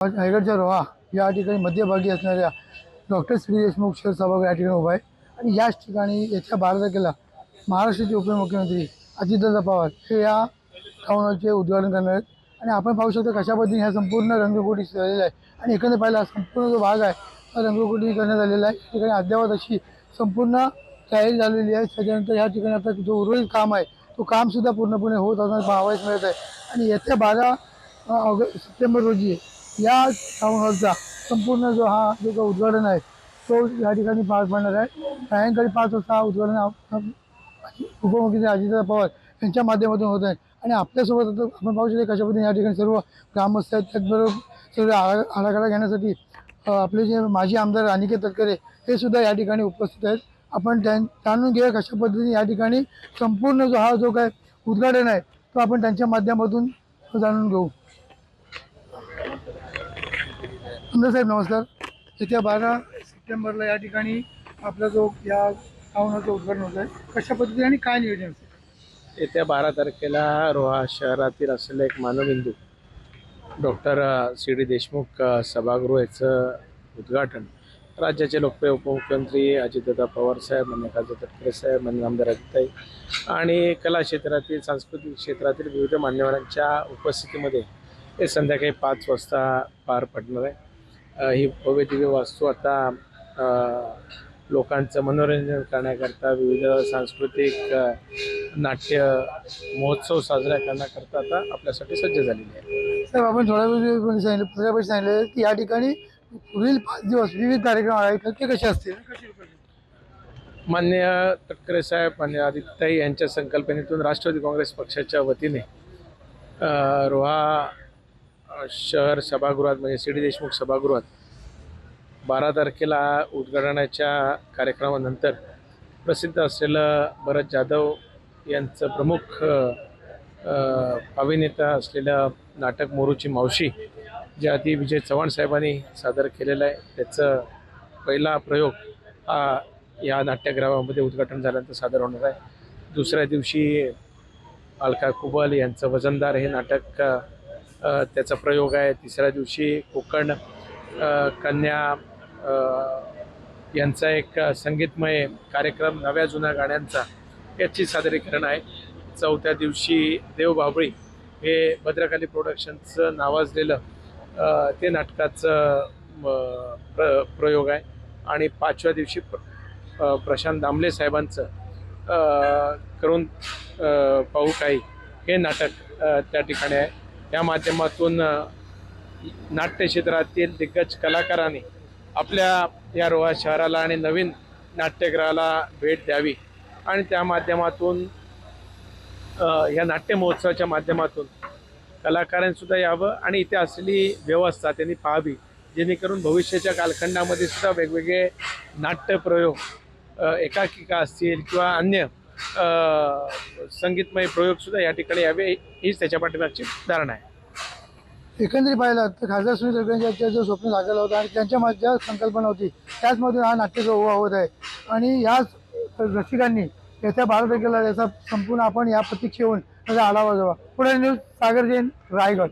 रायगडच्या रोहा या ठिकाणी मध्यभागी असणाऱ्या डॉक्टर श्री देशमुख शहर सभागृह या ठिकाणी उभा आहे. आणि याच ठिकाणी याच्या बारा तारखेला महाराष्ट्राचे उपमुख्यमंत्री अजितदादा पवार हे या टाऊन हॉलचे उद्घाटन करणार आहेत. आणि आपण पाहू शकतो कशा पद्धतीने ह्या संपूर्ण रंगकोटी झालेला आहे. आणि एकंदर पाहिला संपूर्ण जो भाग आहे हा रंगकोटी करण्यात आलेला आहे. या ठिकाणी अद्यावत अशी संपूर्ण तयारी झालेली आहे. त्याच्यानंतर या ठिकाणी आता जो उर्वरित काम आहे तो कामसुद्धा पूर्णपणे होत असताना पाहावयास मिळत आहे. आणि येत्या बारा ऑगस्ट सप्टेंबर रोजी या टाउन हॉलचा संपूर्ण जो हा जो काही उद्घाटन आहे तो या ठिकाणी पार पडणार आहे. सायंकाळी पाच वाजता हा उद्घाटन आप- उपमुख्यमंत्री अजितदादा पवार यांच्या माध्यमातून होत आहे. आणि आपल्यासोबत आता आपण पाहू शकतो कशा पद्धतीने या ठिकाणी सर्व ग्रामस्थ आहेत. त्याचबरोबर सर्व आढा आढावा घेण्यासाठी आपले जे माजी आमदार अनिकेत तटकरे हे सुद्धा या ठिकाणी उपस्थित आहेत. आपण त्यां जाणून घेऊया कशा पद्धतीने या ठिकाणी संपूर्ण जो हा जो काय उद्घाटन आहे तो आपण त्यांच्या माध्यमातून जाणून घेऊ. सुंदर साहेब नमस्कार. येत्या बारा सप्टेंबरला या ठिकाणी आपला जो या आव्हानाचं उद्घाटन होत आहे कशा पद्धतीने आणि काय नियोजन असेल येत्या बारा तारखेला रोहा शहरातील असलेला एक मानवबिंदू डॉक्टर सी डी देशमुख सभागृहाचं सभागृह याचं उद्घाटन. राज्याचे लोकप्रिय उपमुख्यमंत्री अजितदादा पवार साहेब मल्लिकार्जुन तटकरे साहेब मान्य आमदार अजिताई आणि कला क्षेत्रातील सांस्कृतिक क्षेत्रातील विविध मान्यवरांच्या उपस्थितीमध्ये हे संध्याकाळी पाच वाजता पार पडणार आहे. ही भव्य दिव्य वास्तू आता लोकांचं मनोरंजन करण्याकरता विविध सांस्कृतिक नाट्य महोत्सव साजरा करण्याकरता आता आपल्यासाठी सज्ज झालेली आहे साहेब आपण थोड्या वेळ सांगितलं पहिल्यापासून सांगितलं की या ठिकाणी पुढील पाच दिवस विविध कार्यक्रम आहेत ते कसे असतील? मान्य तटकरे साहेब मान्य आदित्यताई यांच्या संकल्पनेतून राष्ट्रवादी काँग्रेस पक्षाच्या वतीने रोहा शहर सभागृहात म्हणजे सी डी देशमुख सभागृहात बारा तारखेला उद्घाटनाच्या कार्यक्रमानंतर प्रसिद्ध असलेलं भरत जाधव यांचं प्रमुख अभिनेता असलेलं नाटक मोरूची मावशी जे आधी विजय चव्हाण साहेबांनी सादर केलेलं आहे त्याचं पहिला प्रयोग हा या नाट्यगृहामध्ये उद्घाटन झाल्यानंतर सादर होणार आहे. दुसऱ्या दिवशी अलका कुबल यांचं वजनदार हे नाटक त्याचा प्रयोग आहे. तिसऱ्या दिवशी कोकण कन्या यांचा एक संगीतमय कार्यक्रम नव्या जुन्या गाण्यांचा याची सादरीकरण आहे. चौथ्या दिवशी देव बाबळी हे भद्रकाली प्रोडक्शनचं नावाजलेलं ते नाटकाचं म, प्र प्रयोग आहे. आणि पाचव्या दिवशी प्र प्रशांत दामले साहेबांचं करून पाहू काही हे नाटक त्या ठिकाणी आहे. या माध्यमातून नाट्यक्षेत्रातील दिग्गज कलाकारांनी आपल्या या रोहा शहराला आणि नवीन नाट्यगृहाला भेट द्यावी आणि त्या माध्यमातून ह्या या नाट्य महोत्सवाच्या माध्यमातून कलाकारांसुद्धा यावं आणि इथे असलेली व्यवस्था त्यांनी पाहावी जेणेकरून भविष्याच्या कालखंडामध्ये सुद्धा वेगवेगळे नाट्यप्रयोग एकाकिका असतील किंवा अन्य संगीतमय प्रयोगसुद्धा या ठिकाणी यावे हीच त्याच्या पाठीमागची धारणा आहे. एकंदरीत पाहिलं तर खासदार सुनील तटकरे जो स्वप्न लागलं होतं आणि त्यांच्या ज्या संकल्पना होती त्याचमधून हा नाट्यगृह उभा होत आहे. आणि याच रसिकांनी येत्या बारा तारखेला याचा संपूर्ण आपण या प्रतीक्षेहून त्याचा आढावा घ्यावा. पुढे न्यूज सागर जैन रायगड.